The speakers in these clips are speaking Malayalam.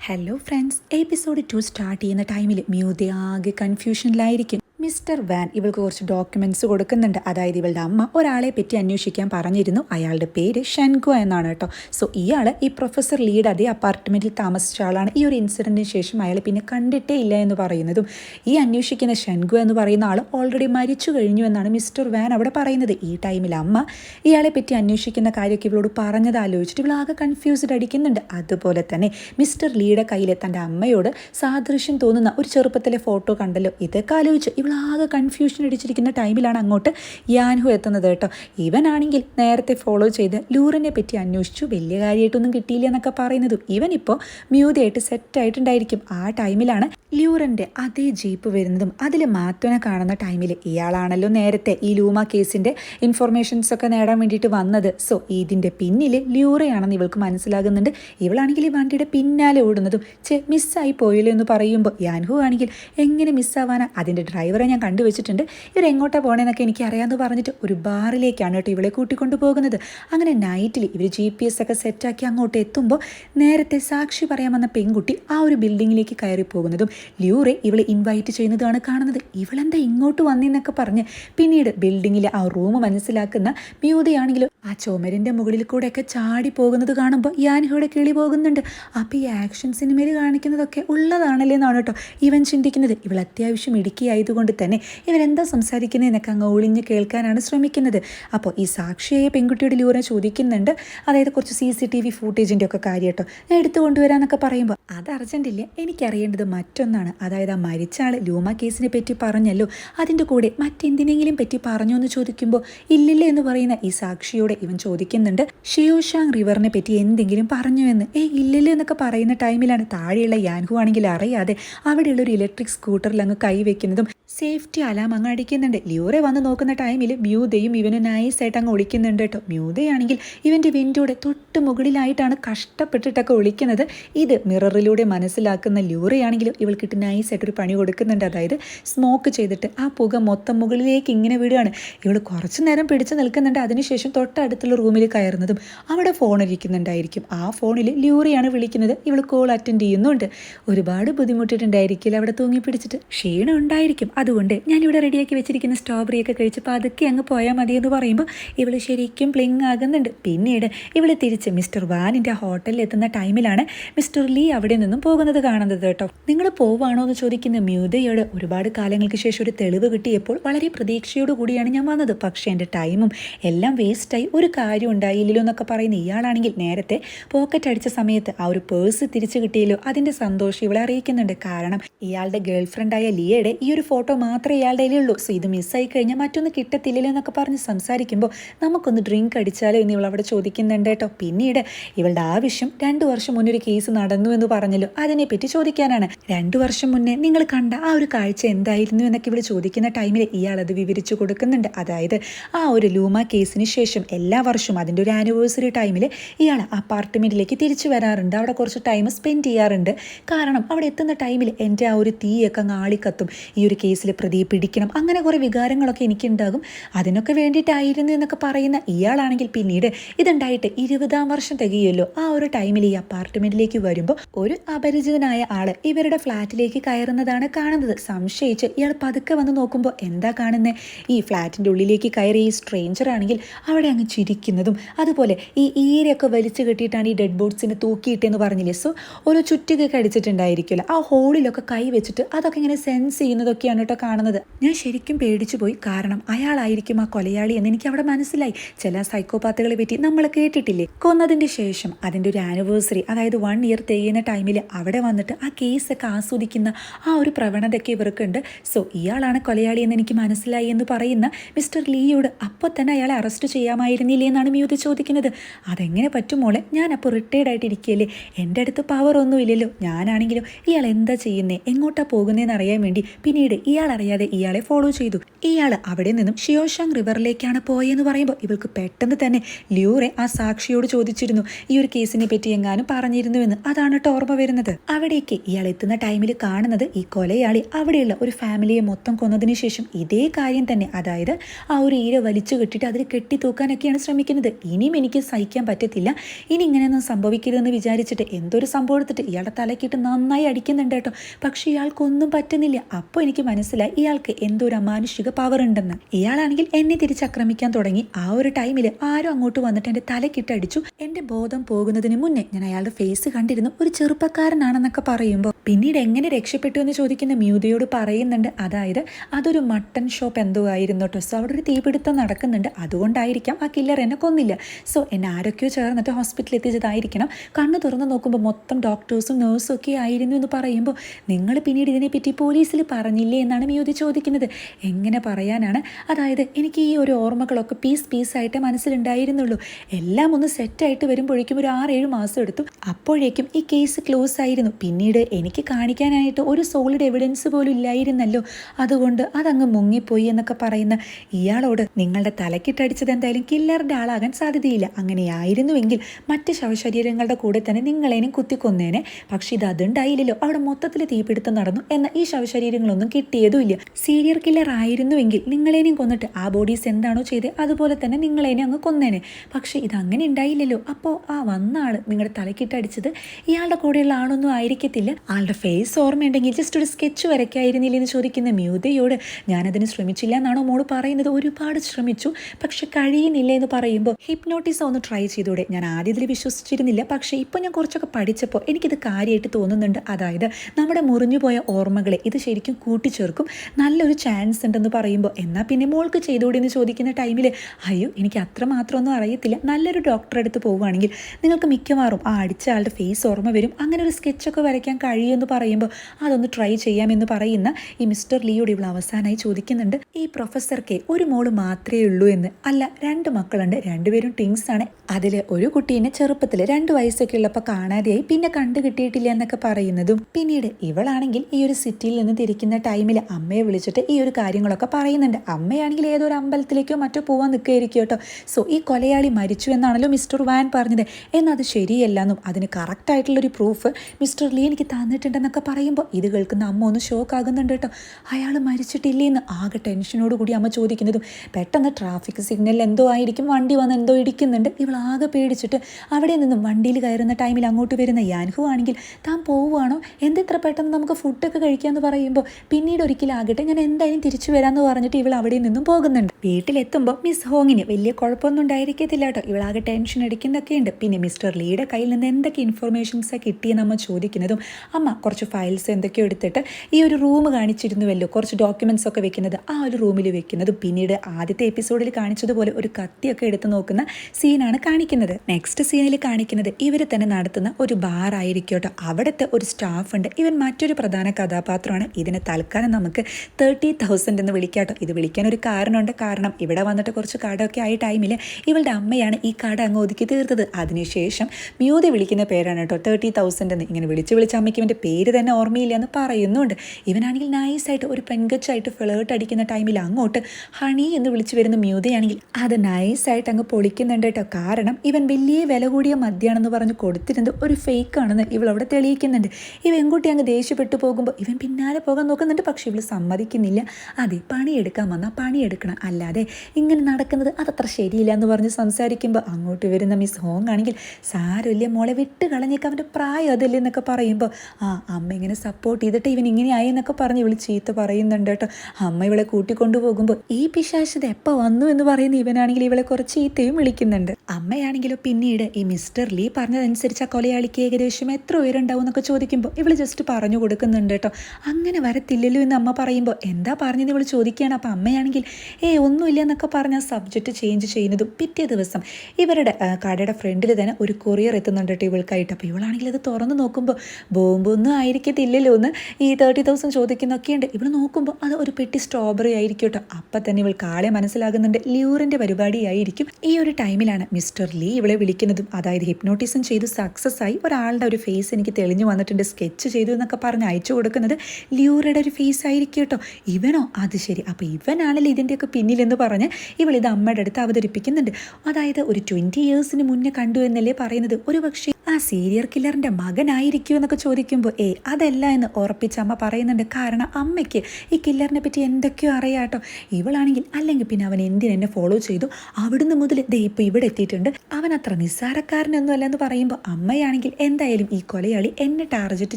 Hello friends episode two start ചെയ്യുന്ന ടൈമിൽ മ്യൂതി ആകെ കൺഫ്യൂഷനിലായിരിക്കും മിസ്റ്റർ വാൻ ഇവൾക്ക് കുറച്ച് ഡോക്യുമെന്റ്സ് കൊടുക്കുന്നുണ്ട്. അതായത് ഇവളുടെ അമ്മ ഒരാളെ പറ്റി അന്വേഷിക്കാൻ പറഞ്ഞിരുന്നു. അയാളുടെ പേര് ഷൻഗു എന്നാണ് കേട്ടോ. സോ ഇയാൾ ഈ പ്രൊഫസർ ലീഡ് അതേ അപ്പാർട്ട്മെന്റിൽ താമസിച്ച ആളാണ്. ഈ ഒരു ഇൻസിഡന്റിന് ശേഷം അയാൾ പിന്നെ കണ്ടിട്ടേ ഇല്ല എന്ന് പറയുന്നതും ഈ അന്വേഷിക്കുന്ന ഷൻഗു എന്ന് പറയുന്ന ആൾ ഓൾറെഡി മരിച്ചു കഴിഞ്ഞു എന്നാണ് മിസ്റ്റർ വാൻ അവിടെ പറയുന്നത്. ഈ ടൈമിൽ അമ്മ ഇയാളെ പറ്റി അന്വേഷിക്കുന്ന കാര്യമൊക്കെ ഇവളോട് പറഞ്ഞത് ആലോചിച്ചിട്ട് ഇവൾ ആകെ കൺഫ്യൂസ്ഡ് അടിക്കുന്നുണ്ട്. അതുപോലെ തന്നെ മിസ്റ്റർ ലീയുടെ കയ്യിലെ തന്റെ അമ്മയോട് സാദൃശ്യം തോന്നുന്ന ഒരു ചെറുപ്പത്തിലെ ഫോട്ടോ കണ്ടല്ലോ. ഇതൊക്കെ ആലോചിച്ച് ഇവൾ ആകെ കൺഫ്യൂഷൻ അടിച്ചിരിക്കുന്ന ടൈമിലാണ് അങ്ങോട്ട് യാൻഹു എത്തുന്നത് കേട്ടോ. ഇവനാണെങ്കിൽ നേരത്തെ ഫോളോ ചെയ്ത് ലൂറിനെ പറ്റി അന്വേഷിച്ചു. വലിയ കാര്യമായിട്ടൊന്നും കിട്ടിയില്ല എന്നൊക്കെ പറയുന്നതും. ഇവൻ ഇപ്പോൾ മ്യൂതിയായിട്ട് സെറ്റായിട്ടുണ്ടായിരിക്കും ആ ടൈമിലാണ് ലൂറിന്റെ അതേ ജീപ്പ് വരുന്നതും. അതിൽ മാത്വനെ കാണുന്ന ടൈമിൽ ഇയാളാണല്ലോ നേരത്തെ ഈ ലൂമ കേസിന്റെ ഇൻഫർമേഷൻസ് ഒക്കെ നേടാൻ വേണ്ടിയിട്ട് വന്നത്. സോ ഇതിന്റെ പിന്നിൽ ലൂറയാണെന്ന് ഇവൾക്ക് മനസ്സിലാകുന്നുണ്ട്. ഇവളാണെങ്കിൽ ഈ വണ്ടിയുടെ പിന്നാലെ ഓടുന്നതും ചെ മിസ്സായി പോയല്ലോ എന്ന് പറയുമ്പോൾ യാൻഹു ആണെങ്കിൽ എങ്ങനെ മിസ്സാവാനാ അതിന്റെ ഡ്രൈവറെ ഞാൻ കണ്ടുവച്ചിട്ടുണ്ട്. ഇവർ പോകണമെന്നൊക്കെ എനിക്ക് അറിയാമെന്ന് പറഞ്ഞിട്ട് ഒരു ബാറിലേക്കാണ് കേട്ടോ ഇവളെ കൂട്ടിക്കൊണ്ട് പോകുന്നത്. അങ്ങനെ നൈറ്റിൽ ഇവർ ജി പി എസ് ഒക്കെ സെറ്റാക്കി അങ്ങോട്ട് എത്തുമ്പോൾ നേരത്തെ സാക്ഷി പറയാൻ വന്ന പെൺകുട്ടി ആ ഒരു ബിൽഡിങ്ങിലേക്ക് കയറി പോകുന്നതും ല്യൂറെ ഇവളെ ഇൻവൈറ്റ് ചെയ്യുന്നതാണ് കാണുന്നത്. ഇവളെന്താ ഇങ്ങോട്ട് വന്നെന്നൊക്കെ പറഞ്ഞ് പിന്നീട് ബിൽഡിങ്ങിലെ ആ റൂം മനസ്സിലാക്കുന്ന മ്യൂതയാണെങ്കിലും ആ ചുമരിന്റെ മുകളിൽ കൂടെയൊക്കെ ചാടി പോകുന്നത് കാണുമ്പോൾ യാൻഹയുടെ കിളി പോകുന്നുണ്ട്. അപ്പോൾ ഈ ആക്ഷൻ സിനിമയിൽ കാണിക്കുന്നതൊക്കെ ഉള്ളതാണല്ലേ എന്നാണ് കേട്ടോ ഇവൻ ചിന്തിക്കുന്നത്. ഇവൾ അത്യാവശ്യം ഇടുക്കിയായതുകൊണ്ട് തന്നെ ഇവരെന്താ സംസാരിക്കുന്നതെന്നൊക്കെ അങ്ങ് ഒളിഞ്ഞ് കേൾക്കാനാണ് ശ്രമിക്കുന്നത്. അപ്പോൾ ഈ സാക്ഷിയായ പെൺകുട്ടിയുടെ ലൂറ ചോദിക്കുന്നുണ്ട്. അതായത് കുറച്ച് സി സി ടി വി ഫൂട്ടേജിന്റെ ഒക്കെ കാര്യം കേട്ടോ. ഞാൻ എടുത്തു കൊണ്ടുവരാന്നൊക്കെ പറയുമ്പോൾ അത് അർജന്റില്ല എനിക്കറിയേണ്ടത് മറ്റൊന്നാണ്. അതായത് ആ മരിച്ച ആൾ ലൂമ കേസിനെ പറ്റി പറഞ്ഞല്ലോ. അതിന്റെ കൂടെ മറ്റെന്തിനെങ്കിലും പറ്റി പറഞ്ഞോ എന്ന് ചോദിക്കുമ്പോൾ ഇല്ലില്ല എന്ന് പറയുന്ന ഈ സാക്ഷിയോടെ ഇവൻ ചോദിക്കുന്നുണ്ട്. ഷിയോഷാങ് റിവറിനെ പറ്റി എന്തെങ്കിലും പറഞ്ഞു എന്ന്? ഏ ഇല്ലില്ല എന്നൊക്കെ പറയുന്ന ടൈമിലാണ് താഴെയുള്ള യാൻഹു ആണെങ്കിൽ അറിയാതെ അവിടെയുള്ള ഒരു ഇലക്ട്രിക് സ്കൂട്ടറിൽ അങ്ങ് കൈവയ്ക്കുന്നതും സേഫ്റ്റി അലാം അങ്ങ് അടിക്കുന്നുണ്ട്. ലിയോറെ വന്ന് നോക്കുന്ന ടൈമിൽ മ്യൂതയും ഇവന് നൈസായിട്ട് അങ്ങ് ഒളിക്കുന്നുണ്ട് കേട്ടോ മ്യൂതയാണെങ്കിൽ ഇവന്റെ വിൻഡോയുടെ തൊട്ട് മുകളിലായിട്ടാണ് കഷ്ടപ്പെട്ടിട്ടൊക്കെ ഒളിക്കുന്നത്. ഇത് മിററിലൂടെ മനസ്സിലാക്കുന്ന ലിയോറയാണെങ്കിലും ഇവൾക്കിട്ട് നൈസായിട്ടൊരു പണി കൊടുക്കുന്നുണ്ട്. അതായത് സ്മോക്ക് ചെയ്തിട്ട് ആ പുക മൊത്തം മുകളിലേക്ക് ഇങ്ങനെ വിടുകയാണ്. ഇവൾ കുറച്ച് നേരം പിടിച്ചു നിൽക്കുന്നുണ്ട്. അതിനുശേഷം തൊട്ടടുത്തുള്ള റൂമിൽ കയറുന്നതും അവിടെ ഫോൺ ഇരിക്കുന്നുണ്ടായിരിക്കും. ആ ഫോണിൽ ലിയോറയാണ് വിളിക്കുന്നത്. ഇവൾ കോൾ അറ്റൻഡ് ചെയ്യുന്നുണ്ട്. ഒരുപാട് ബുദ്ധിമുട്ടിട്ടുണ്ടായിരിക്കില്ല അവിടെ തൂങ്ങി പിടിച്ചിട്ട് ക്ഷീണം ഉണ്ടായിരിക്കും. അതുകൊണ്ട് ഞാനിവിടെ റെഡിയാക്കി വെച്ചിരിക്കുന്ന സ്ട്രോബെറി ഒക്കെ കഴിച്ച് പതുക്കെ അങ്ങ് പോയാൽ മതി എന്ന് പറയുമ്പോൾ ഇവൾ ശരിക്കും പ്ലിങ് ആകുന്നുണ്ട്. പിന്നീട് ഇവൾ തിരിച്ച് മിസ്റ്റർ വാനിന്റെ ഹോട്ടലിൽ എത്തുന്ന ടൈമിലാണ് മിസ്റ്റർ ലീ അവിടെ നിന്നും പോകുന്നത് കാണുന്നത് കേട്ടോ. നിങ്ങൾ പോവാണോ എന്ന് ചോദിക്കുന്ന മ്യൂതയോട് ഒരുപാട് കാലങ്ങൾക്ക് ശേഷം ഒരു തെളിവ് കിട്ടിയപ്പോൾ വളരെ പ്രതീക്ഷയോട് കൂടിയാണ് ഞാൻ വന്നത്. പക്ഷേ എന്റെ ടൈമും എല്ലാം വേസ്റ്റായി. ഒരു കാര്യം ഉണ്ടായില്ലല്ലോ എന്നൊക്കെ പറയുന്ന ഇയാളാണെങ്കിൽ നേരത്തെ പോക്കറ്റ് അടിച്ച സമയത്ത് ആ ഒരു പേഴ്സ് തിരിച്ചു കിട്ടിയല്ലോ. അതിന്റെ സന്തോഷം ഇവളെ അറിയിക്കുന്നുണ്ട്. കാരണം ഇയാളുടെ ഗേൾ ഫ്രണ്ടായ ലിയയുടെ ഈ ഒരു ഫോട്ടോ മാത്രമേ ഇയാളുടെ ഉള്ളൂ. സോ ഇത് മിസ്സായി കഴിഞ്ഞാൽ മറ്റൊന്ന് കിട്ടത്തില്ലല്ലോ എന്നൊക്കെ പറഞ്ഞ് സംസാരിക്കുമ്പോൾ നമുക്കൊന്ന് ഡ്രിങ്ക് അടിച്ചാലോ എന്ന് ഇവൾ അവിടെ ചോദിക്കുന്നുണ്ട് കേട്ടോ. പിന്നീട് ഇവളുടെ ആവശ്യം രണ്ട് വർഷം മുന്നേ ഒരു കേസ് നടന്നു എന്ന് പറഞ്ഞല്ലോ. അതിനെപ്പറ്റി ചോദിക്കാനാണ്. രണ്ടു വർഷം മുന്നേ നിങ്ങൾ കണ്ട ആ ഒരു കാഴ്ച എന്തായിരുന്നു എന്നൊക്കെ ഇവൾ ചോദിക്കുന്ന ടൈമിൽ ഇയാൾ അത് വിവരിച്ചു കൊടുക്കുന്നുണ്ട്. അതായത് ആ ഒരു ലൂമ കേസിന് ശേഷം എല്ലാ വർഷവും അതിന്റെ ഒരു ആനിവേഴ്സറി ടൈമിൽ ഇയാൾ അപ്പാർട്ട്മെന്റിലേക്ക് തിരിച്ചു വരാറുണ്ട്. അവിടെ കുറച്ച് ടൈം സ്പെൻഡ് ചെയ്യാറുണ്ട്. കാരണം അവിടെ എത്തുന്ന ടൈമിൽ എന്റെ ആ ഒരു തീയൊക്കെ ആളിക്കത്തും. ഈ ഒരു കേസിൽ പ്രതിയെ പിടിക്കണം. അങ്ങനെ കുറേ വികാരങ്ങളൊക്കെ എനിക്കുണ്ടാകും. അതിനൊക്കെ വേണ്ടിയിട്ടായിരുന്നു എന്നൊക്കെ പറയുന്ന ഇയാളാണെങ്കിൽ പിന്നീട് ഇതുണ്ടായിട്ട് ഇരുപതാം വർഷം തികയുമല്ലോ. ആ ഒരു ടൈമിൽ ഈ അപ്പാർട്ട്മെന്റിലേക്ക് വരുമ്പോൾ ഒരു അപരിചിതനായ ആൾ ഇവരുടെ ഫ്ലാറ്റിലേക്ക് കയറുന്നതാണ് കാണുന്നത്. സംശയിച്ച് ഇയാൾ പതുക്കെ വന്ന് നോക്കുമ്പോൾ എന്താ കാണുന്നത് ഈ ഫ്ലാറ്റിന്റെ ഉള്ളിലേക്ക് കയറി ഈ സ്ട്രേഞ്ചർ ആണെങ്കിൽ അവിടെ അങ്ങ് ചിരിക്കുന്നതും അതുപോലെ ഈ ഈരയൊക്കെ വലിച്ചു കെട്ടിയിട്ടാണ് ഈ ഡെഡ് ബോഡ്സിനെ തൂക്കിയിട്ടെന്ന് പറഞ്ഞില്ലേ? സോ ഓരോ ചുറ്റുകൊക്കെ അടിച്ചിട്ടുണ്ടായിരിക്കില്ല ആ ഹോളിലൊക്കെ കൈ വെച്ചിട്ട് അതൊക്കെ ഇങ്ങനെ സെൻസ് ചെയ്യുന്നതൊക്കെയാണ് കേട്ടോ കാണുന്നത്. ഞാൻ ശരിക്കും പേടിച്ചു പോയി. കാരണം അയാളായിരിക്കും ആ കൊലയാളി എന്ന് എനിക്ക് അവിടെ മനസ്സിലായി. ചില സൈക്കോപാത്തുകളെ പറ്റി നമ്മൾ കേട്ടിട്ടില്ലേ? കൊന്നതിന്റെ ശേഷം അതിന്റെ ഒരു ആനിവേഴ്സറി അതായത് വൺ ഇയർ തെയ്യുന്ന ടൈമിൽ അവിടെ വന്നിട്ട് ആ കേസൊക്കെ ആസ്വദിക്കുന്ന ആ ഒരു പ്രവണതയൊക്കെ ഇവർക്കുണ്ട്. സോ ഇയാളാണ് കൊലയാളി എന്ന് എനിക്ക് മനസ്സിലായി എന്ന് പറയുന്ന മിസ്റ്റർ ലീയോട് അപ്പോൾ തന്നെ അയാളെ അറസ്റ്റ് ചെയ്യാമായിരുന്നില്ലേ എന്നാണ് മ്യൂതി ചോദിക്കുന്നത്. അതെങ്ങനെ പറ്റും മോളെ? ഞാൻ അപ്പോൾ റിട്ടയർഡ് ആയിട്ട് ഇരിക്കുകയല്ലേ എന്റെ അടുത്ത് പവർ ഒന്നും ഇല്ലല്ലോ ഞാനാണെങ്കിലും ഇയാൾ എന്താ ചെയ്യുന്നേ? എങ്ങോട്ടാ പോകുന്നതെന്ന് അറിയാൻ വേണ്ടി പിന്നീട് ഇയാൾ ഇയാൾ അറിയാതെ ഇയാളെ ഫോളോ ചെയ്തു. ഇയാൾ അവിടെ നിന്നും ഷിയോഷാങ് റിവറിലേക്കാണ് പോയെന്ന് പറയുമ്പോൾ ഇവൾക്ക് പെട്ടെന്ന് തന്നെ ലിയൂറെ ആ സാക്ഷിയോട് ചോദിച്ചിരുന്നു. ഈ ഒരു കേസിനെ പറ്റി എങ്ങാനും പറഞ്ഞിരുന്നുവെന്ന് അതാണ് ഓർമ്മ വരുന്നത്. അവിടേക്ക് ഇയാൾ എത്തുന്ന ടൈമിൽ കാണുന്നത് ഈ കൊലയാളി അവിടെയുള്ള ഒരു ഫാമിലിയെ മൊത്തം കൊന്നതിന് ശേഷം ഇതേ കാര്യം തന്നെ അതായത് ആ ഒരു ഈര വലിച്ചു കെട്ടിട്ട് അതിൽ കെട്ടി തൂക്കാനൊക്കെയാണ് ശ്രമിക്കുന്നത്. ഇനിയും എനിക്ക് സഹിക്കാൻ പറ്റത്തില്ല. ഇനി ഇങ്ങനെയൊന്നും സംഭവിക്കരുതെന്ന് വിചാരിച്ചിട്ട് എന്തൊരു സംഭവം എടുത്തിട്ട് ഇയാളുടെ തലക്കിട്ട് നന്നായി അടിക്കുന്നുണ്ട് കേട്ടോ. പക്ഷെ ഇയാൾക്കൊന്നും പറ്റുന്നില്ല. അപ്പോൾ എനിക്ക് മനസ്സിലായി ഇയാൾക്ക് എന്തോ ഒരു അമാനുഷിക പവർ ഉണ്ടെന്ന്. ഇയാളാണെങ്കിൽ എന്നെ തിരിച്ചാക്രമിക്കാൻ തുടങ്ങി. ആ ഒരു ടൈമിൽ ആരും അങ്ങോട്ട് വന്നിട്ട് എന്റെ തലക്കിട്ടടിച്ചു എന്റെ ബോധം പോകുന്നതിന് മുന്നേ ഞാൻ അയാളുടെ ഫേസ് കണ്ടിരുന്നു. ഒരു ചെറുപ്പക്കാരനാണെന്നൊക്കെ പറയുമ്പോൾ പിന്നീട് എങ്ങനെ രക്ഷപ്പെട്ടു എന്ന് ചോദിക്കുന്ന മ്യൂതയോട് പറയുന്നുണ്ട്. അതായത് അതൊരു മട്ടൺ ഷോപ്പ് എന്തോ ആയിരുന്നു കേട്ടോ സോ അവിടെ ഒരു തീപിടുത്തം നടക്കുന്നുണ്ട്. അതുകൊണ്ടായിരിക്കാം ആ കില്ലർ എന്നെ കൊന്നില്ല. സോ എന്നെ ആരൊക്കെയോ ചേർന്നിട്ട് ഹോസ്പിറ്റലിൽ എത്തിച്ചതായിരിക്കണം. കണ്ണ് തുറന്ന് നോക്കുമ്പോൾ മൊത്തം ഡോക്ടേഴ്സും നേഴ്സും ഒക്കെ ആയിരുന്നു എന്ന് പറയുമ്പോൾ നിങ്ങൾ പിന്നീട് ഇതിനെപ്പറ്റി പോലീസിൽ പറഞ്ഞില്ലേ എന്നാണ് മ്യൂതി ചോദിക്കുന്നത്. എങ്ങനെ പറയാനാണ്? അതായത് എനിക്ക് ഈ ഒരു ഓർമ്മകളൊക്കെ പീസ് പീസായിട്ട് മനസ്സിലുണ്ടായിരുന്നുള്ളൂ. എല്ലാം ഒന്ന് സെറ്റായിട്ട് വരുമ്പോഴേക്കും ഒരു ആറേഴ് മാസം എടുത്തു. അപ്പോഴേക്കും ഈ കേസ് ക്ലോസ് ആയിരുന്നു. പിന്നീട് എനിക്ക് കാണിക്കാനായിട്ട് ഒരു സോളിഡ് എവിഡൻസ് പോലും ഇല്ലായിരുന്നല്ലോ. അതുകൊണ്ട് അതങ്ങ് മുങ്ങിപ്പോയി എന്നൊക്കെ പറയുന്ന ഇയാളോട് നിങ്ങളുടെ തലക്കിട്ടടിച്ചത് എന്തായാലും കില്ലറിന്റെ ആളാകാൻ സാധ്യതയില്ല. അങ്ങനെയായിരുന്നുവെങ്കിൽ മറ്റ് ശവശരീരങ്ങളുടെ കൂടെ തന്നെ നിങ്ങളേനും കുത്തിക്കൊന്നേനെ. പക്ഷേ ഇത് അതുണ്ടായില്ലല്ലോ. അവിടെ മൊത്തത്തിൽ തീപിടുത്തം നടന്നു എന്ന ഈ ശവശരീരങ്ങളൊന്നും കിട്ടിയതുമില്ല സീരിയർ കില്ലർ ആയിരുന്നുവെങ്കിൽ നിങ്ങളേനെയും കൊന്നിട്ട് ആ ബോഡീസ് എന്താണോ ചെയ്തത് അതുപോലെ തന്നെ നിങ്ങളേനെ അങ്ങ് കൊന്നേനെ. പക്ഷേ ഇതങ്ങനെ ഉണ്ടായില്ലല്ലോ. അപ്പോൾ ആ വന്ന ആൾ നിങ്ങളുടെ തലക്കിട്ടടിച്ചത് ഇയാളുടെ കൂടെയുള്ള ആളൊന്നും ആയിരിക്കത്തില്ല. ആളുടെ ഫേസ് ഓർമ്മയുണ്ടെങ്കിൽ ജസ്റ്റ് ഒരു സ്കെച്ച് വരയ്ക്കായിരുന്നില്ല എന്ന് ചോദിക്കുന്ന മ്യൂതയോട് ഞാനതിന് ശ്രമിച്ചില്ല എന്നാണോ മോൾ പറയുന്നത്. ഒരുപാട് ശ്രമിച്ചു. പക്ഷെ കഴിയുന്നില്ല എന്ന് പറയുമ്പോൾ ഹിപ്നോട്ടിസം ഒന്ന് ട്രൈ ചെയ്തൂടെ. ഞാൻ ആദ്യത്തിൽ വിശ്വസിച്ചിരുന്നില്ല. പക്ഷേ ഇപ്പോൾ ഞാൻ കുറച്ചൊക്കെ പഠിച്ചപ്പോൾ എനിക്കിത് കാര്യമായിട്ട് തോന്നുന്നുണ്ട്. അതായത് നമ്മുടെ മുറിഞ്ഞുപോയ ഓർമ്മകളെ ഇത് ശരിക്കും കൂട്ടിച്ചേർക്കും. നല്ലൊരു ചാൻസ് ഉണ്ടെന്ന് പറയുമ്പോൾ എന്നാൽ പിന്നെ മോൾക്ക് ചെയ്തുകൂടി എന്ന് ചോദിക്കുന്ന ടൈമിൽ അയ്യോ എനിക്ക് അത്ര മാത്രമൊന്നും അറിയത്തില്ല. നല്ലൊരു ഡോക്ടറെ അടുത്ത് പോവുകയാണെങ്കിൽ നിങ്ങൾക്ക് മിക്കവാറും ആ അടിച്ച ആളുടെ ഫേസ് ഓർമ്മ വരും. അങ്ങനെ ഒരു സ്കെച്ചൊക്കെ വരയ്ക്കാൻ കഴിയുമെന്ന് പറയുമ്പോൾ അതൊന്ന് ട്രൈ ചെയ്യാമെന്ന് പറയുന്ന ഈ മിസ്റ്റർ ലിയോട് ഇവിടെ അവസാനമായി ചോദിക്കുന്നുണ്ട്. ഈ പ്രൊഫസർക്ക് ഒരു മോൾ മാത്രമേ ഉള്ളൂ എന്ന്. അല്ല രണ്ട് മക്കളുണ്ട്. രണ്ടുപേരും ടിങ്സ് ആണ്. അതിൽ ഒരു കുട്ടീനെ ചെറുപ്പത്തിൽ രണ്ട് വയസ്സൊക്കെ ഉള്ളപ്പോൾ കാണാതെയായി പിന്നെ കണ്ടു കിട്ടിയിട്ടില്ല എന്നൊക്കെ പറയുന്നതും. പിന്നീട് ഇവളാണെങ്കിൽ ഈ ഒരു സിറ്റിയിൽ നിന്ന് തിരിക്കുന്ന ടൈമിൽ അമ്മയെ വിളിച്ചിട്ട് ഈ ഒരു കാര്യങ്ങളൊക്കെ പറയുന്നുണ്ട്. അമ്മയാണെങ്കിൽ ഏതൊരു അമ്പലത്തിലേക്കോ മറ്റോ പോവാൻ നിൽക്കുകയായിരിക്കും കേട്ടോ. സോ ഈ കൊലയാളി മരിച്ചു എന്നാണല്ലോ മിസ്റ്റർ വാൻ പറഞ്ഞത്. എന്നാൽ അത് ശരിയല്ല എന്നും അതിന് കറക്റ്റായിട്ടുള്ളൊരു പ്രൂഫ് മിസ്റ്റർ ലീ എനിക്ക് തന്നിട്ടുണ്ടെന്നൊക്കെ പറയുമ്പോൾ ഇത് കേൾക്കുന്ന അമ്മ ഒന്ന് ഷോക്ക് ആകുന്നുണ്ട് കേട്ടോ. അയാൾ മരിച്ചിട്ടില്ലേ എന്ന് ആകെ ടെൻഷനോട് കൂടി അമ്മ ചോദിക്കുന്നതും പെട്ടെന്ന് ട്രാഫിക് സിഗ്നൽ എന്തോ ആയിരിക്കും വണ്ടി വന്ന് എന്തോ ഇടിക്കുന്നുണ്ട്. ഇവൾ ആകെ പേടിച്ചിട്ട് അവിടെ നിന്നും വണ്ടിയിൽ കയറുന്ന ടൈമിൽ അങ്ങോട്ട് വരുന്ന യാൻഹു ആണെങ്കിൽ താൻ പോവുകയാണോ? എന്തിത്ര പെട്ടെന്ന് നമുക്ക് ഫുഡൊക്കെ കഴിക്കാമെന്ന് പറയുമ്പോൾ പിന്നീട് ഒരിക്കലാകട്ടെ ഞാൻ എന്തായാലും തിരിച്ചു വരാമെന്ന് പറഞ്ഞിട്ട് ഇവൾ അവിടെ നിന്നും പോകുന്നുണ്ട്. വീട്ടിലെത്തുമ്പോൾ മിസ് ഹോങ്ങിന് വലിയ കുഴപ്പമൊന്നും ഉണ്ടായിരിക്കത്തില്ല കേട്ടോ. ഇവളാകെ ടെൻഷൻ അടിക്കുന്നൊക്കെയുണ്ട്. പിന്നെ മിസ്റ്റർ ലീയുടെ കയ്യിൽ നിന്ന് എന്തൊക്കെ ഇൻഫർമേഷൻസ് കിട്ടിയെന്ന് അമ്മ ചോദിക്കുന്നതും അമ്മ കുറച്ച് ഫയൽസ് എന്തൊക്കെയോ എടുത്തിട്ട് ഈ ഒരു റൂം കാണിച്ചിരുന്നുവല്ലോ കുറച്ച് ഡോക്യുമെന്റ്സ് ഒക്കെ വെക്കുന്നത്. ആ ഒരു റൂമിൽ വെക്കുന്നതും പിന്നീട് ആദ്യത്തെ എപ്പിസോഡിൽ കാണിച്ചതുപോലെ ഒരു കത്തിയൊക്കെ എടുത്ത് നോക്കുന്ന സീനാണ് കാണിക്കുന്നത്. നെക്സ്റ്റ് സീനിൽ കാണിക്കുന്നത് ഇവർ തന്നെ നടത്തുന്ന ഒരു ബാർ കേട്ടോ. അവിടുത്തെ ഒരു സ്റ്റാഫ് ഉണ്ട്. ഇവൻ മറ്റൊരു പ്രധാന കഥാപാത്രമാണ്. ഇതിനെ തൽക്കാലം നമുക്ക് തേർട്ടി തൗസൻഡ് എന്ന് വിളിക്കാട്ടോ ഇത് വിളിക്കാൻ ഒരു കാരണമുണ്ട്. കാരണം ഇവിടെ വന്നിട്ട് കുറച്ച് കടമൊക്കെ ആയി ടൈമിൽ ഇവളുടെ അമ്മയാണ് ഈ കട അങ്ങ് ഒതുക്കി തീർത്തത്. അതിനുശേഷം മ്യൂതി വിളിക്കുന്ന പേരാണ് കേട്ടോ. തേർട്ടി തൗസൻഡ് എന്ന്. ഇങ്ങനെ വിളിച്ച് വിളിച്ച അമ്മയ്ക്ക് ഇവന്റെ പേര് തന്നെ ഓർമ്മയില്ല എന്ന് പറയുന്നുണ്ട്. ഇവനാണെങ്കിൽ നൈസായിട്ട് ഒരു പെൺകച്ചായിട്ട് ഫ്ലേർട്ട് അടിക്കുന്ന ടൈമിൽ അങ്ങോട്ട് ഹണി എന്ന് വിളിച്ചു വരുന്ന മ്യൂതയാണെങ്കിൽ അത് നൈസായിട്ട് അങ്ങ് പൊളിക്കുന്നുണ്ട് കേട്ടോ. കാരണം ഇവൻ വലിയ വില കൂടിയ മദ്യമാണെന്ന് പറഞ്ഞ് കൊടുത്തിരുന്നത് ഒരു ഫേക്കാണെന്ന് ഇവളവിടെ തെളിയിക്കുന്നുണ്ട്. ഈ പെൺകുട്ടി അങ്ങ് ദേഷ്യപ്പെട്ടു പോകുമ്പോൾ ഇവൻ പിന്നാലെ പോകാൻ നോക്കുന്നുണ്ട്. പക്ഷേ ഇവൾ സമ്മതിക്കുന്നില്ല. അതെ പണിയെടുക്കാൻ വന്നാൽ പണിയെടുക്കണം. അല്ലാതെ ഇങ്ങനെ നടക്കുന്നത് അതത്ര ശരിയില്ല എന്ന് പറഞ്ഞ് സംസാരിക്കുമ്പോൾ അങ്ങോട്ട് വരുന്ന മിസ് ഹോങ് ആണെങ്കിൽ സാരമില്ല മോളെ വിട്ട് കളഞ്ഞേക്ക് അവന്റെ പ്രായം അതല്ലേ എന്നൊക്കെ പറയുമ്പോൾ ആ അമ്മ ഇങ്ങനെ സപ്പോർട്ട് ചെയ്തിട്ട് ഇവൻ ഇങ്ങനെ ആയി എന്നൊക്കെ പറഞ്ഞ് ഇവൾ ചീത്ത പറയുന്നുണ്ട് കേട്ടോ. അമ്മ ഇവളെ കൂട്ടിക്കൊണ്ടു പോകുമ്പോൾ ഈ പിശാശത എപ്പോൾ വന്നു? എന്ന് പറയുന്ന ഇവനാണെങ്കിൽ ഇവളെ കുറച്ച് ചീത്തയും വിളിക്കുന്നുണ്ട്. അമ്മയാണെങ്കിലോ പിന്നീട് ഈ മിസ്റ്റർ ലീ പറഞ്ഞതനുസരിച്ച് ആ കൊലയാളിക്ക് ഏകദേശം എത്ര ഉയരുണ്ടാവും എന്നൊക്കെ ചോദിക്കുമ്പോൾ ഇവൾ ജസ്റ്റ് പറഞ്ഞു കൊടുക്കുന്നുണ്ട് കേട്ടോ. അങ്ങനെ വരത്തില്ലല്ലോ എന്ന് അമ്മ പറയുമ്പോൾ എന്താ പറഞ്ഞത് ഇവൾ ചോദിക്കുകയാണ്. അപ്പോൾ അമ്മയാണെങ്കിൽ ഏ ഒന്നുമില്ല എന്നൊക്കെ പറഞ്ഞ സബ്ജക്റ്റ് ചേഞ്ച് ചെയ്യുന്നതും പിറ്റേ ദിവസം ഇവരുടെ കടയുടെ ഫ്രണ്ടിൽ തന്നെ ഒരു കൊറിയർ എത്തുന്നുണ്ട് കേട്ടോ ഇവൾക്കായിട്ട്. അപ്പോൾ ഇവളാണെങ്കിൽ അത് തുറന്ന് നോക്കുമ്പോൾ ബോംബൊന്നും ആയിരിക്കത്തില്ലല്ലോ എന്ന് ഈ തേർട്ടി തൗസൻഡ് ചോദിക്കുന്നൊക്കെയുണ്ട് ഇവൾ നോക്കുമ്പോൾ അത് ഒരു പെട്ടി സ്ട്രോബെറി ആയിരിക്കും കേട്ടോ. അപ്പം തന്നെ ഇവൾക്ക് ആളെ മനസ്സിലാകുന്നുണ്ട്. ലിയൂറിന്റെ പരിപാടിയായിരിക്കും ഈ ഒരു ടൈമിലാണ് മിസ്റ്റർ മിസ്റ്റർ ലീ ഇവളെ വിളിക്കുന്നതും അതായത് ഹിപ്നോട്ടിസം ചെയ്ത് സക്സസ് ആയി ഒരാളുടെ ഒരു ഫേസ് എനിക്ക് തെളിഞ്ഞു വന്നിട്ടുണ്ട് സ്കെച്ച് ചെയ്തു എന്നൊക്കെ പറഞ്ഞ് അയച്ചു കൊടുക്കുന്നത് ലിയൂറയുടെ ഒരു ഫേസ് ആയിരിക്കും കേട്ടോ. ഇവനോ? അത് ശരി. അപ്പോൾ ഇവനാണല്ലോ ഇതിന്റെയൊക്കെ പിന്നിലെന്ന് പറഞ്ഞ് ഇവളിത് അമ്മയുടെ അടുത്ത് അവതരിപ്പിക്കുന്നുണ്ട്. അതായത് ഒരു ട്വന്റി ഇയേഴ്സിന് മുന്നേ കണ്ടു എന്നല്ലേ പറയുന്നത്. ഒരു പക്ഷേ ആ സീരിയർ കില്ലറിന്റെ മകനായിരിക്കും എന്നൊക്കെ ചോദിക്കുമ്പോൾ ഏ അതല്ല എന്ന് ഉറപ്പിച്ച് അമ്മ പറയുന്നുണ്ട്. കാരണം അമ്മയ്ക്ക് ഈ കില്ലറിനെ പറ്റി എന്തൊക്കെയോ അറിയാട്ടോ ഇവളാണെങ്കിൽ അല്ലെങ്കിൽ പിന്നെ അവൻ എന്തിനെന്നെ ഫോളോ ചെയ്തു. അവിടുന്ന് മുതൽ ദേ ഇപ്പോൾ ഇവിടെ എത്തിയിട്ടുണ്ട്. അവൻ അത്ര നിസ്സാരക്കാരനൊന്നും അല്ലെന്ന് പറയുമ്പോൾ അമ്മയാണെങ്കിൽ എന്തായാലും ഈ കൊലയാളി എന്നെ ടാർഗറ്റ്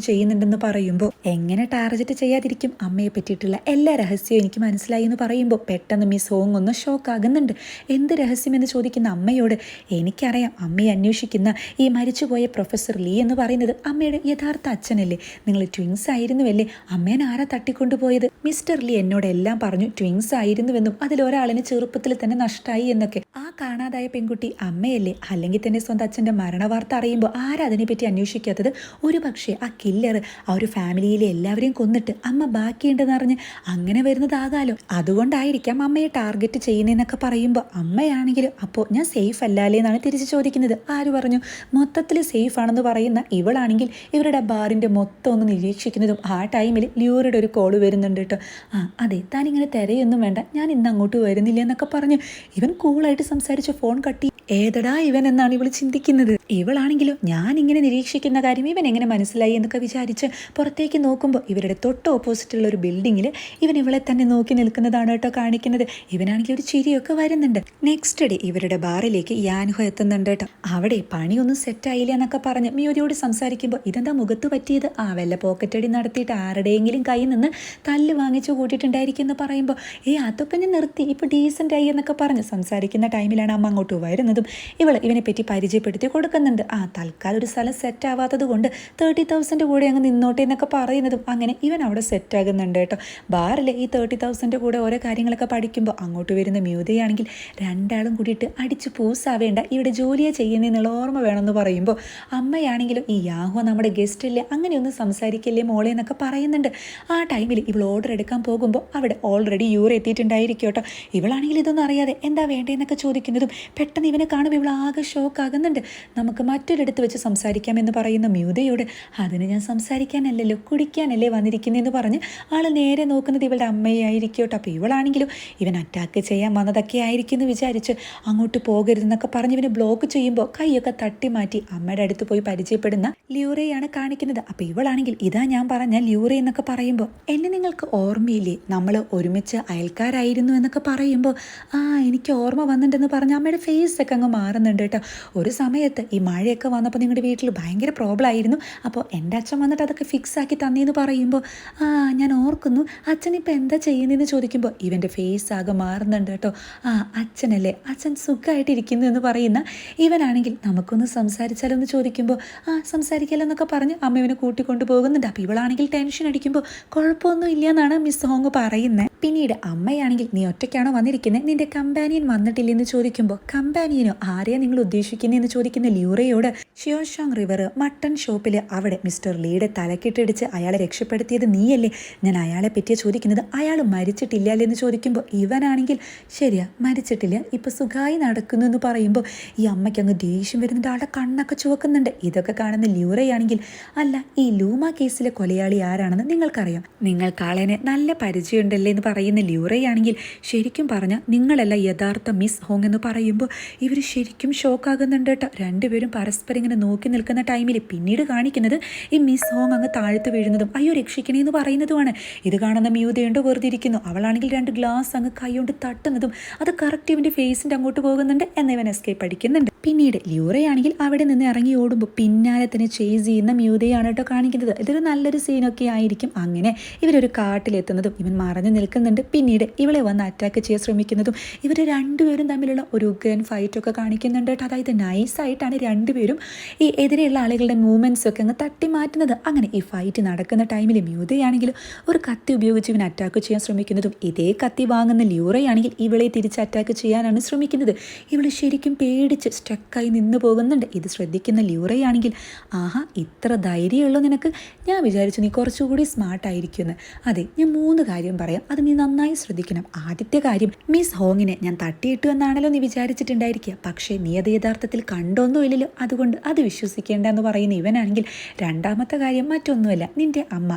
ചെയ്യുന്നുണ്ടെന്ന് പറയുമ്പോൾ എങ്ങനെ ടാർഗറ്റ് ചെയ്യാതിരിക്കും? അമ്മയെ പറ്റിയിട്ടുള്ള എല്ലാ രഹസ്യവും എനിക്ക് മനസ്സിലായി എന്ന് പറയുമ്പോൾ പെട്ടെന്ന് മിസ് ഹോങ് ഒന്ന് ഷോക്ക് ആകുന്നുണ്ട്. എന്ത് രഹസ്യമെന്ന് ചോദിക്കുന്ന അമ്മയോട് എനിക്കറിയാം അമ്മയെ അന്വേഷിക്കുന്ന ഈ മരിച്ചുപോയ പ്രൊഫസർ ലീ എന്ന് പറയുന്നത് അമ്മയുടെ യഥാർത്ഥ അച്ഛനല്ലേ. നിങ്ങൾ ട്വിൻസ് ആയിരുന്നുവല്ലേ? അമ്മേനെ ആരാ തട്ടിക്കൊണ്ടുപോയത്? മിസ്റ്റർ ലീ എന്നോട് എല്ലാം പറഞ്ഞു ട്വിൻസ് ആയിരുന്നുവെന്നും അതിലൊരാളിന് ചെറുപ്പത്തിൽ തന്നെ നഷ്ടമായി എന്നൊക്കെ. ആ കാണാതായ പെൺകുട്ടി അമ്മയല്ലേ? അല്ലെങ്കിൽ തന്നെ സ്വന്തം അച്ഛന്റെ മരണവാർത്ത അറിയുമ്പോൾ ആരാ അതിനെപ്പറ്റി അന്വേഷിക്കാത്തത്? ഒരു പക്ഷേ ആ കില്ലർ ആ ഒരു ഫാമിലിയിലെ എല്ലാവരെയും കൊന്നിട്ട് അമ്മ ബാക്കിയുണ്ടെന്ന് അറിഞ്ഞ് അങ്ങനെ വരുന്നതാകാലോ അതുകൊണ്ടായിരിക്കാം അമ്മയെ ടാർഗറ്റ് ചെയ്യുന്നതെന്നൊക്കെ പറയുമ്പോൾ അമ്മയാണെങ്കിലും അപ്പോൾ ഞാൻ സേഫ് അല്ലാലേ എന്നാണ് തിരിച്ച് ചോദിക്കുന്നത്. ആര് പറഞ്ഞു? മൊത്തത്തിൽ സേഫ് ആണെന്ന് പറയുന്ന ഇവളാണെങ്കിൽ ഇവരുടെ ബാറിന്റെ മൊത്തം ഒന്ന് നിരീക്ഷിക്കുന്നതും ആ ടൈമിൽ ലിയോറുടെ ഒരു കോൾ വരുന്നുണ്ട് കേട്ടോ. ആ അതെ താനിങ്ങനെ തിരയൊന്നും വേണ്ട. ഞാൻ ഇന്ന് അങ്ങോട്ട് വരുന്നില്ല എന്നൊക്കെ പറഞ്ഞു. ഇവൻ കൂളായിട്ട് സംസാരിച്ച് ഫോൺ കട്ടി ഏതടാ ഇവൻ എന്നാണ് ഇവൾ ചിന്തിക്കുന്നത്? ഇവളാണെങ്കിലും ഞാൻ ഇങ്ങനെ നിരീക്ഷിക്കുന്ന കാര്യം ഇവൻ എങ്ങനെ മനസ്സിലായി എന്നൊക്കെ വിചാരിച്ച് പുറത്തേക്ക് നോക്കുമ്പോൾ ഇവരുടെ തൊട്ട് ഓപ്പോസിറ്റുള്ള ഒരു ബിൽഡിങ്ങിൽ ഇവൻ ഇവളെ തന്നെ നോക്കി നിൽക്കുന്നതാണ് കേട്ടോ കാണിക്കുന്നത്. ഇവനാണെങ്കിൽ ഒരു ചിരിയൊക്കെ വരുന്നുണ്ട്. നെക്സ്റ്റ് ഡേ ഇവരുടെ ബാറിലേക്ക് യാൻഹോ എത്തുന്നുണ്ട് കേട്ടോ. അവിടെ പണിയൊന്നും സെറ്റായില്ല എന്നൊക്കെ പറഞ്ഞ് മിയോരിയോട് സംസാരിക്കുമ്പോൾ ഇതെന്താ മുഖത്ത് പറ്റിയത്? ആ വല്ല പോക്കറ്റടി നടത്തിയിട്ട് ആരുടെയെങ്കിലും കയ്യിൽ നിന്ന് തല്ല് വാങ്ങിച്ചു കൂട്ടിയിട്ടുണ്ടായിരിക്കും എന്ന് പറയുമ്പോൾ ഏ അതൊക്കെ ഞാൻ നിർത്തി. ഇപ്പോൾ ഡീസന്റ് ആയി എന്നൊക്കെ പറഞ്ഞ് സംസാരിക്കുന്ന ടൈമിലാണ് അമ്മ അങ്ങോട്ട് വരുന്നതും ഇവൾ ഇവനെ പറ്റി പരിചയപ്പെടുത്തി കൊടുക്കുന്നുണ്ട്. ആ തൽക്കാലം ഒരു സ്ഥലം സെറ്റ് ആവാത്തത് കൊണ്ട് തേർട്ടി തൗസൻഡ് കൂടെ അങ്ങ് നിന്നോട്ടെ എന്നൊക്കെ പറയുന്നതും അങ്ങനെ ഇവൻ അവിടെ സെറ്റ് ആകുന്നുണ്ട് കേട്ടോ. ബാറിൽ ഈ തേർട്ടി തൗസൻഡ് കൂടെ ഓരോ കാര്യങ്ങളൊക്കെ പഠിക്കുമ്പോൾ അങ്ങോട്ട് വരുന്ന മ്യൂതയാണെങ്കിൽ രണ്ടാളും കൂടിയിട്ട് അടിച്ച് പൂസാവേണ്ട ഇവിടെ ജോലിയെ ചെയ്യുന്നതിനുള്ള ഓർമ്മ വേണമെന്ന് പറയുമ്പോൾ അമ്മയാണെങ്കിലും ഈ യാഹോ നമ്മുടെ ഗസ്റ്റ് അല്ലേ അങ്ങനെയൊന്നും സംസാരിക്കില്ലേ മോളെ എന്നൊക്കെ പറയുന്നുണ്ട്. ആ ടൈമിൽ ഇവൾ ഓർഡർ എടുക്കാൻ പോകുമ്പോൾ അവിടെ ഓൾറെഡി യൂർ എത്തിയിട്ടുണ്ടായിരിക്കും കേട്ടോ. ഇവളാണെങ്കിൽ ഇതൊന്നും അറിയാതെ എന്താ വേണ്ടതെന്നൊക്കെ ചോദിക്കുന്നതും പെട്ടെന്ന് ഇവനെ കാണുമ്പോൾ ഇവൾ ആകെ ഷോക്ക് ആകുന്നുണ്ട്. നമുക്ക് മറ്റൊരിടത്ത് വെച്ച് സംസാരിക്കാം എന്ന് പറയുന്ന മ്യൂതയോട് അതിന് ഞാൻ സംസാരിക്കാനല്ലല്ലോ കുടിക്കാനല്ലേ വന്നിരിക്കുന്നതെന്ന് പറഞ്ഞ് ആൾ നേരെ നോക്കുന്നത് ഇവളുടെ അമ്മയായിരിക്കോട്ടെ. അപ്പോൾ ഇവളാണെങ്കിലും ഇവൻ അറ്റാക്ക് ചെയ്യാൻ വന്നതൊക്കെ ആയിരിക്കും എന്ന് വിചാരിച്ച് അങ്ങോട്ട് പോകരുതെന്നൊക്കെ പറഞ്ഞ് ഇവനെ ബ്ലോക്ക് ചെയ്യുമ്പോൾ കൈയൊക്കെ തട്ടി മാറ്റി അമ്മയുടെ അടുത്ത് പോയി പരിചയപ്പെടുന്ന ല്യൂറയാണ് കാണിക്കുന്നത്. അപ്പോൾ ഇവളാണെങ്കിൽ ഇതാ ഞാൻ പറഞ്ഞ ല്യൂറ എന്നൊക്കെ പറയുമ്പോൾ എന്നെ നിങ്ങൾക്ക് ഓർമ്മയില്ലേ? നമ്മൾ ഒരുമിച്ച് അയൽക്കാരായിരുന്നു എന്നൊക്കെ പറയുമ്പോൾ ആ എനിക്ക് ഓർമ്മ വന്നിട്ടുണ്ടെന്ന് പറഞ്ഞ് അമ്മയുടെ ഫേസ് ഒക്കെ അങ്ങ് മാറുന്നുണ്ട് കേട്ടോ. ഒരു സമയത്ത് ഈ മഴയൊക്കെ വന്നപ്പോൾ നിങ്ങളുടെ വീട്ടിൽ ഭയങ്കര പ്രോബ്ലം ആയിരുന്നു. അപ്പോൾ എന്റെ അച്ഛൻ വന്നിട്ട് അതൊക്കെ ഫിക്സ് ആക്കി തന്നെയെന്ന് പറയുമ്പോൾ ആ ഞാൻ ഓർക്കുന്നു. അച്ഛൻ ഇപ്പോൾ എന്താ ചെയ്യുന്നതെന്ന് ചോദിക്കുമ്പോൾ ഇവന്റെ ഫേസ് ആകെ മാറുന്നുണ്ട് കേട്ടോ. ആ അച്ഛനല്ലേ? അച്ഛൻ സുഖമായിട്ടിരിക്കുന്നു എന്ന് പറയുന്ന ഇവനാണെങ്കിൽ നമുക്കൊന്ന് സംസാരിച്ചാലോ എന്ന് ചോദിക്കുമ്പോൾ ആ സംസാരിക്കാലോ എന്നൊക്കെ പറഞ്ഞ് അമ്മ ഇവനെ കൂട്ടിക്കൊണ്ട് പോകുന്നുണ്ട്. അപ്പോൾ ഇവളാണെങ്കിൽ ടെൻഷൻ അടിക്കുമ്പോൾ കുഴപ്പമൊന്നും ഇല്ല എന്നാണ് മിസ് ഹോങ് പറയുന്നത് പിന്നീട് അമ്മയാണെങ്കിൽ നീ ഒറ്റയ്ക്കാണോ വന്നിരിക്കുന്നത് നിന്റെ കമ്പാനിയൻ വന്നിട്ടില്ലെന്ന് ചോദിക്കുമ്പോൾ കമ്പാനിയനോ ആരെയാ നിങ്ങൾ ഉദ്ദേശിക്കുന്നതെന്ന് ചോദിക്കുന്ന ലിയൂറയോട് ഷിയോഷോങ് റിവർ മട്ടൺ ഷോപ്പിൽ അവിടെ മിസ്റ്റർ ലീയുടെ തലക്കിട്ടിടിച്ച് അയാളെ രക്ഷപ്പെടുത്തിയത് നീയല്ലേ? ഞാൻ അയാളെ പറ്റിയ ചോദിക്കുന്നത് അയാൾ മരിച്ചിട്ടില്ല എന്ന് ചോദിക്കുമ്പോൾ ഇവനാണെങ്കിൽ ശരിയാ മരിച്ചിട്ടില്ല ഇപ്പം സുഖമായി നടക്കുന്നു എന്ന് പറയുമ്പോൾ ഈ അമ്മയ്ക്ക് അങ്ങ് ദേഷ്യം വരുന്നുണ്ട് ആളുടെ കണ്ണൊക്കെ ചുവക്കുന്നുണ്ട്. ഇതൊക്കെ കാണുന്ന ലിയൂറയാണെങ്കിൽ അല്ല ഈ ലൂമ കേസിലെ കൊലയാളി ആരാണെന്ന് നിങ്ങൾക്കറിയാം. നിങ്ങൾക്ക് ആളെനെ നല്ല പരിചയമുണ്ടല്ലേ എന്ന് പറയുന്ന ലിയൂറയാണെങ്കിൽ ശരിക്കും പറഞ്ഞാൽ നിങ്ങളല്ല യഥാർത്ഥ മിസ് ഹോങ് എന്ന് പറയുമ്പോൾ ഇവർ ശരിക്കും ഷോക്കാകുന്നുണ്ട് കേട്ടോ. രണ്ടുപേരും പരസ്പരം ഇങ്ങനെ നോക്കി നിൽക്കുന്ന ടൈമിൽ പിന്നീട് കാണിക്കുന്നത് ഈ മിസ് ഹോങ് അങ്ങ് താഴ്ത്തു വീഴുന്നതും അയ്യോ രക്ഷിക്കണേ എന്ന് പറയുന്നതുമാണ്. ഇത് കാണുന്ന മ്യൂതയുണ്ട് വെറുതെ ഇരിക്കുന്നു അവളാണെങ്കിൽ രണ്ട് ഗ്ലാസ് അങ്ങ് കൈകൊണ്ട് തട്ടുന്നതും അത് കറക്റ്റ് ഇവന്റെ ഫേസിന്റെ അങ്ങോട്ട് പോകുന്നുണ്ട് എന്നിവൻ എസ്കേപ്പ് അടിക്കുന്നുണ്ട്. പിന്നീട് ലൂറയാണെങ്കിൽ അവിടെ നിന്ന് ഇറങ്ങി ഓടുമ്പോൾ പിന്നാലെ തന്നെ ചേസ് ചെയ്യുന്ന മ്യൂതയാണ് കേട്ടോ കാണിക്കുന്നത്. ഇതൊരു നല്ലൊരു സീനൊക്കെ ആയിരിക്കും. അങ്ങനെ ഇവരൊരു കാട്ടിലെത്തുന്നതും ഇവൻ മറഞ്ഞു നിൽക്കുന്നുണ്ട്. പിന്നീട് ഇവളെ വന്ന് അറ്റാക്ക് ചെയ്യാൻ ശ്രമിക്കുന്നതും ഇവർ രണ്ടുപേരും തമ്മിലുള്ള ഒരു ഉഗ്രൻ ഫൈറ്റൊക്കെ കാണിക്കുന്നുണ്ട് കേട്ടോ. അതായത് നൈസായിട്ടാണ് രണ്ടുപേരും ഈ എതിരെയുള്ള ആളുകളുടെ മൂവ്മെന്റ്സ് ഒക്കെ അങ്ങ് തട്ടി മാറ്റുന്നത് അങ്ങനെ ഈ ഫൈറ്റ് നടക്കുന്ന ടൈമിൽ മ്യൂതയാണെങ്കിൽ ഒരു കത്തി ഉപയോഗിച്ച് ഇവൻ അറ്റാക്ക് ചെയ്യാൻ ശ്രമിക്കുന്നതും ഇതേ കത്തി വാങ്ങുന്ന ലൂറയാണെങ്കിൽ ഇവളെ തിരിച്ച് അറ്റാക്ക് ചെയ്യാനാണ് ശ്രമിക്കുന്നത്. ഇവൾ ശരിക്കും പേടിച്ച് സ്റ്റക്കായി നിന്ന് പോകുന്നുണ്ട്. ഇത് ശ്രദ്ധിക്കുന്ന ലൂറയാണെങ്കിൽ ആഹാ ഇത്ര ധൈര്യമുള്ളൂ നിനക്ക്. ഞാൻ വിചാരിച്ചു നീ കുറച്ചുകൂടി സ്മാർട്ട് ആയിരിക്കുമെന്ന് അതെ ഞാൻ മൂന്ന് കാര്യം പറയാം. അത് നീ നന്നായി ശ്രദ്ധിക്കണം. ആദ്യത്തെ കാര്യം മിസ് ഹോങ്ങിനെ ഞാൻ തട്ടിയിട്ടു എന്നാണല്ലോ നീ വിചാരിച്ചിട്ടുണ്ടായിരിക്കുക. പക്ഷേ നീ അത് യഥാർത്ഥത്തിൽ കണ്ടൊന്നുമില്ലല്ലോ അതുകൊണ്ട് അത് വിശ്വസിക്കേണ്ട എന്ന് പറയുന്ന ഇവനാണെങ്കിൽ രണ്ടാമത്തെ കാര്യം മറ്റൊന്നുമല്ല നിന്റെ അമ്മ.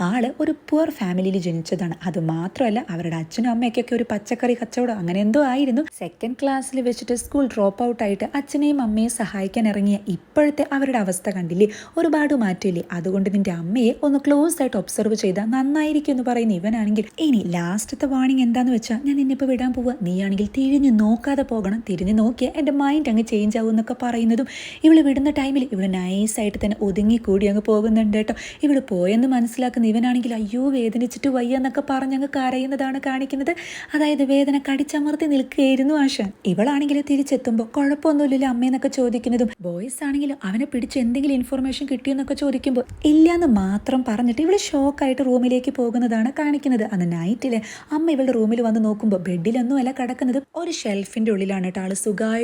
ആൾ ഒരു പുവർ ഫാമിലിയിൽ ജനിച്ചതാണ്. അത് മാത്രമല്ല അവരുടെ അച്ഛനും അമ്മയ്ക്കൊക്കെ ഒരു പച്ചക്കറി കച്ചവടം അങ്ങനെ എന്തോ ആയിരുന്നു. സെക്കൻഡ് ക്ലാസ്സിൽ വെച്ചിട്ട് സ്കൂൾ ഡ്രോപ്പ് ഔട്ട് ആയിട്ട് അച്ഛനെയും അമ്മയെയും സഹായിക്കാൻ ഇറങ്ങിയ ഇപ്പോഴത്തെ അവരുടെ അവസ്ഥ കണ്ടില്ലേ? ഒരുപാട് മാറ്റില്ലേ അതുകൊണ്ട് നിന്റെ അമ്മയെ ഒന്ന് ക്ലോസ് ആയിട്ട് ഒബ്സർവ് ചെയ്താൽ നന്നായിരിക്കും എന്ന് പറയുന്ന ഇവനാണെങ്കിൽ ഇനി ലാസ്റ്റത്തെ വാണിംഗ് എന്താന്ന് വെച്ചാൽ ഞാൻ നിന്നിപ്പോൾ വിടാൻ പോവുക നീയാണെങ്കിൽ തിരിഞ്ഞു നോക്കാതെ പോകണം. തിരിഞ്ഞു നോക്കിയാൽ എന്റെ മൈൻഡ് അങ്ങ് ചേഞ്ച് ആവും എന്നൊക്കെ പറയുന്നതും ഇവൾ വിടുന്ന ടൈമിൽ ഇവൾ നൈസായിട്ട് തന്നെ ഒതുങ്ങിക്കൂടി അങ്ങ് പോകുന്നുണ്ട് കേട്ടോ. ഇവൾ പോയെന്ന് മനസ്സിലാക്കുന്ന ഇവനാണെങ്കിൽ അയ്യോ വേദനിച്ചിട്ട് വയ്യ എന്നൊക്കെ പറഞ്ഞങ്ങ് കരയുന്നതാണ് കാണിക്കുന്നത്. അതായത് വേദന കടിച്ചമർത്തി നിൽക്കുകയായിരുന്നു ആശാൻ. ഇവളാണെങ്കിൽ തിരിച്ചെത്തുമ്പോൾ കുഴപ്പമൊന്നുമില്ലല്ലോ അമ്മയെന്നൊക്കെ ചോദിക്കുന്നതും. ബോയ്സ് ആണെങ്കിലും അവനെ പിടിച്ച് എന്തെങ്കിലും ഇൻഫർമേഷൻ കിട്ടിയെന്നൊക്കെ ചോദിക്കുമ്പോൾ ഇല്ലയെന്ന് മാത്രം പറഞ്ഞിട്ട് ഇവൾ ഷോക്കായിട്ട് റൂമിലേക്ക് പോകുന്നതാണ് കാണിക്കുന്നത്. അന്ന് നൈറ്റിലെ അമ്മ ഇവളുടെ റൂമിൽ വന്ന് നോക്കുമ്പോൾ ബെഡിലൊന്നും അല്ല കിടക്കുന്നത്. ഒരു ഷെൽഫിന്റെ ഉള്ളിലാണ് കേട്ടോ ആൾ.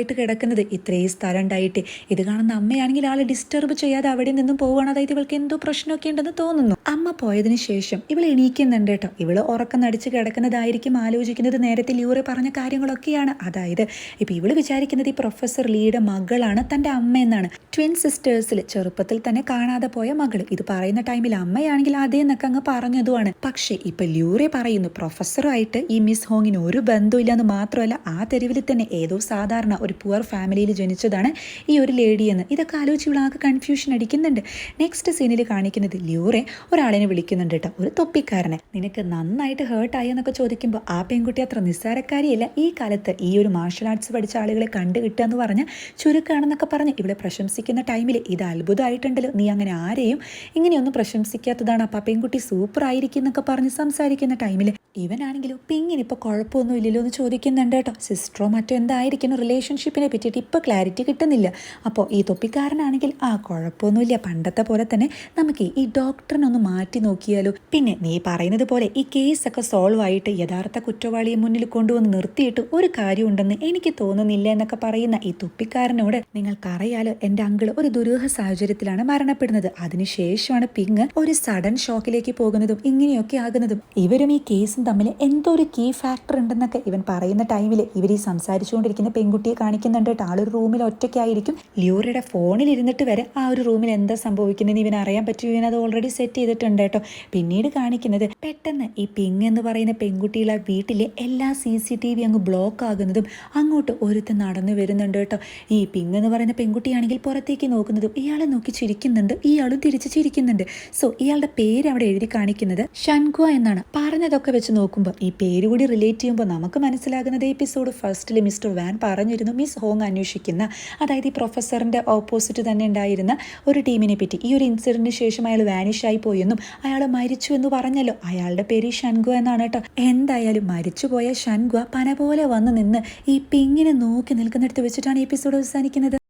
സുഖമായിട്ട് കിടക്കുന്നത്. ഇത്രയും സ്ഥലം ഉണ്ടായിട്ട് ഇത് കാണുന്ന അമ്മയാണെങ്കിൽ ആളെ ഡിസ്റ്റർബ് ചെയ്യാതെ അവിടെ നിന്നും പോവുകയാണ്. അതായത് ഇവൾക്ക് എന്തോ പ്രശ്നമൊക്കെ ഉണ്ടെന്ന് തോന്നുന്നു. അമ്മ പോയതിനു ശേഷം ഇവൾ എണീക്കുന്നുണ്ട് കേട്ടോ. ഇവൾ ഉറക്കം നടിച്ച് കിടക്കുന്നതായിരിക്കും ആലോചിക്കുന്നത് നേരത്തെ ല്യൂറെ പറഞ്ഞ കാര്യങ്ങളൊക്കെയാണ്. അതായത് ഇപ്പൊ ഇവൾ വിചാരിക്കുന്നത് ഈ പ്രൊഫസർ ലീയുടെ മകളാണ് തന്റെ അമ്മ എന്നാണ്. ട്വിൻ സിസ്റ്റേഴ്സിൽ ചെറുപ്പത്തിൽ തന്നെ കാണാതെ പോയ മകൾ ഇത് പറയുന്ന ടൈമിൽ അമ്മയാണെങ്കിൽ അതേന്നൊക്കെ അങ്ങ് പറഞ്ഞതുമാണ്. പക്ഷേ ഇപ്പൊ ലൂറി പറയുന്നു പ്രൊഫസറുമായിട്ട് ഈ മിസ് ഹോങ്ങിന് ഒരു ബന്ധമില്ല എന്ന് മാത്രമല്ല ആ തെരുവിൽ തന്നെ ഏതോ സാധാരണ ഒരു പുവർ ഫാമിലിയിൽ ജനിച്ചതാണ് ഈ ഒരു ലേഡി എന്ന്. ഇതൊക്കെ ആലോചിച്ച് ഇവളാകെ കൺഫ്യൂഷൻ അടിക്കുന്നുണ്ട്. നെക്സ്റ്റ് സീനിൽ കാണിക്കുന്നത് ല്യൂറെ ഒരാളിനെ വിളിക്കുന്നുണ്ട് കേട്ടോ. ഒരു തൊപ്പിക്കാരനെ. നിനക്ക് നന്നായിട്ട് ഹേർട്ട് ആയി എന്നൊക്കെ ചോദിക്കുമ്പോൾ ആ പെൺകുട്ടി അത്ര നിസ്സാരക്കാരിയല്ല. ഈ കാലത്ത് ഈ ഒരു മാർഷൽ ആർട്സ് പഠിച്ച ആളുകളെ കണ്ടു കിട്ടുക എന്ന് പറഞ്ഞാൽ ചുരുക്കാണെന്നൊക്കെ പറഞ്ഞ് ഇവിടെ പ്രശംസിക്കുന്ന ടൈമിൽ ഇത് അത്ഭുതമായിട്ടുണ്ടല്ലോ. നീ അങ്ങനെ ആരെയും ഇങ്ങനെയൊന്നും പ്രശംസിക്കാത്തതാണ്. അപ്പം പെൺകുട്ടി സൂപ്പർ ആയിരിക്കും എന്നൊക്കെ പറഞ്ഞ് സംസാരിക്കുന്ന ടൈമിൽ ഇവനാണെങ്കിലും പിങ്ങിന് ഇപ്പോൾ കുഴപ്പമൊന്നും ഇല്ലല്ലോ എന്ന് ചോദിക്കുന്നുണ്ട് കേട്ടോ. സിസ്റ്ററോ മറ്റോ എന്തായിരിക്കണം റിലേഷൻഷിപ്പിനെ പറ്റിയിട്ട് ഇപ്പോൾ ക്ലാരിറ്റി കിട്ടുന്നില്ല. അപ്പോൾ ഈ തൊപ്പിക്കാരനാണെങ്കിൽ ആ കുഴപ്പമൊന്നുമില്ല. പണ്ടത്തെ പോലെ തന്നെ നമുക്ക് ഈ ഡോക്ടറിനെ ഒന്ന് മാറ്റി നോക്കിയാലോ? പിന്നെ നീ പറയുന്നത് പോലെ ഈ കേസൊക്കെ സോൾവ് ആയിട്ട് യഥാർത്ഥ കുറ്റവാളിയെ മുന്നിൽ കൊണ്ടുവന്ന് നിർത്തിയിട്ട് ഒരു കാര്യം ഉണ്ടെന്ന് എനിക്ക് തോന്നുന്നില്ല എന്നൊക്കെ പറയുന്ന ഈ തുപ്പിക്കാരനോട് നിങ്ങൾക്കറിയാലോ എന്റെ അങ്കിൾ ഒരു ദുരൂഹ സാഹചര്യത്തിലാണ് മരണപ്പെടുന്നത്. അതിനുശേഷമാണ് പിങ് ഒരു സഡൻ ഷോക്കിലേക്ക് പോകുന്നതും ഇങ്ങനെയൊക്കെ ആകുന്നതും. ഇവരും ഈ കേസും തമ്മിൽ എന്തോ ഒരു കീ ഫാക്ടർ ഉണ്ടെന്നൊക്കെ ഇവൻ പറയുന്ന ടൈമിൽ ഇവർ ഈ സംസാരിച്ചുകൊണ്ടിരിക്കുന്ന പെൺകുട്ടിയെ കാണിക്കുന്നുണ്ട് കേട്ടോ. ആളൊരു റൂമിൽ ഒറ്റയ്ക്കായിരിക്കും. ലിയോറയുടെ ഫോണിൽ ഇരുന്നിട്ട് വരെ ആ ഒരു റൂമിൽ എന്താ സംഭവിക്കുന്നതെന്ന് ഇവൻ അറിയാൻ പറ്റുമോ? ഇവൻ അത് ഓൾറെഡി സെറ്റ് ചെയ്തിട്ടുണ്ട് കേട്ടോ. പിന്നീട് കാണിക്കുന്നത് പെട്ടെന്ന് ഈ പിങ് എന്ന് പറയുന്ന പെൺകുട്ടികളെ വീട്ടിലെ എല്ലാ സി സി ടി വി അങ്ങ് ബ്ലോക്ക് ആകുന്നതും അങ്ങോട്ട് ഒരുത്തൻ നടന്നു വരുന്നുണ്ട് കേട്ടോ. ഈ പിങ് എന്ന് പറയുന്ന പെൺകുട്ടിയാണെങ്കിൽ പുറത്തേക്ക് നോക്കുന്നതും ഇയാളെ നോക്കി ചിരിക്കുന്നുണ്ട് ഇയാളും തിരിച്ച് ചിരിക്കുന്നുണ്ട്. സോ ഇയാളുടെ പേര് അവിടെ എഴുതി കാണിക്കുന്നത് ഷൻഗുവ എന്നാണ്. പറഞ്ഞതൊക്കെ വെച്ച് നോക്കുമ്പോൾ ഈ പേര് കൂടി റിലേറ്റ് ചെയ്യുമ്പോൾ നമുക്ക് മനസ്സിലാകുന്നത് എപ്പിസോഡ് ഫസ്റ്റിൽ മിസ്റ്റർ വാൻ പറഞ്ഞിരുന്നു മിസ് ഹോങ് അന്വേഷിക്കുന്ന അതായത് ഈ പ്രൊഫസറിന്റെ ഓപ്പോസിറ്റ് തന്നെ ഉണ്ടായിരുന്ന ഒരു ടീമിനെ പറ്റി. ഈ ഒരു ഇൻസിഡന്റിന് ശേഷം അയാൾ വാനിഷായി പോയെന്നും അയാൾ മരിച്ചു എന്ന് പറഞ്ഞല്ലോ. അയാളുടെ പേര് ഷൻഗു എന്നാണ് കേട്ടോ. എന്തായാലും മരിച്ചുപോയ ഷൻഗു പന പോലെ വന്ന് നിന്ന് ഈ പിങ്ങിനെ നോക്കി നിൽക്കുന്നിടത്ത് വെച്ചിട്ടാണ് എപ്പിസോഡ് അവസാനിക്കുന്നത്.